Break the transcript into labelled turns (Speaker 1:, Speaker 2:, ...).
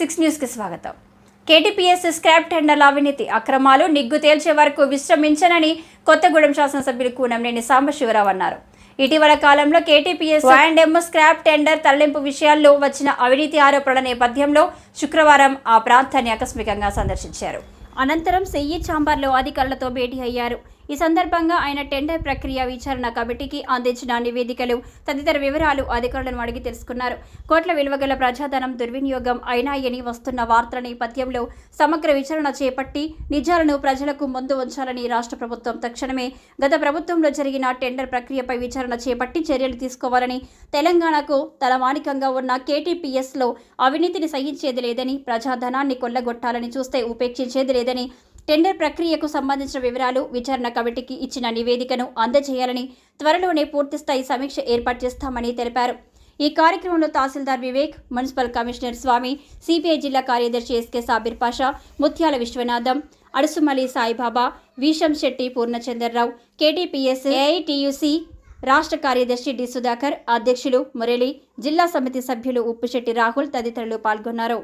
Speaker 1: న్యూస్కి స్వాగతం. KTPS scrap టెండర్ల అవినీతి అక్రమాలు నిగ్గు తేల్చే వరకు విశ్రమించనని కొత్తగూడెం శాసనసభ్యులు కూనంనేని సాంబశివరావు అన్నారు. ఇటీవల కాలంలో KTPS and M scrap tender తరలింపు విషయాల్లో వచ్చిన అవినీతి ఆరోపణల నేపథ్యంలో శుక్రవారం ఆ ప్రాంతాన్ని ఆకస్మికంగా సందర్శించారు. అనంతరం సెయ్యి ఛాంబర్లో అధికారులతో భేటీ అయ్యారు. ఈ సందర్భంగా ఆయన టెండర్ ప్రక్రియ విచారణ కమిటీకి అందించిన నివేదికలు తదితర వివరాలు అధికారులను అడిగి తెలుసుకున్నారు. కోట్ల విలువగల ప్రజాధనం దుర్వినియోగం అయినాయని వస్తున్న వార్తల నేపథ్యంలో సమగ్ర విచారణ చేపట్టి నిజాలను ప్రజలకు ముందు ఉంచాలని రాష్ట్ర ప్రభుత్వం తక్షణమే గత ప్రభుత్వంలో జరిగిన టెండర్ ప్రక్రియపై విచారణ చేపట్టి చర్యలు తీసుకోవాలని తెలంగాణకు తలమానికంగా ఉన్న కేటీపీఎస్లో అవినీతిని సహించేది లేదని ప్రజాధనాన్ని కొల్లగొట్టాలని చూస్తే ఉపేక్షించేది లేదని టెండర్ ప్రక్రియకు సంబంధించిన వివరాలు విచారణ కమిటీకి ఇచ్చిన నివేదికను అందజేయాలని త్వరలోనే పూర్తిస్థాయి సమీక్ష ఏర్పాటు చేస్తామని తెలిపారు. ఈ కార్యక్రమంలో తహసీల్దార్ Vivek municipal commissioner Swamy CPI జిల్లా కార్యదర్శి SK Sabir Pasha Muthyala Viswanatham Adusumalli Saibaba Veesham Shetty Purnachandarrao KTPS AITUC రాష్ట్ర కార్యదర్శి డి సుధాకర్ అధ్యక్షులు మురళి జిల్లా సమితి సభ్యులు ఉప్పుశెట్టి రాహుల్ తదితరులు పాల్గొన్నారు.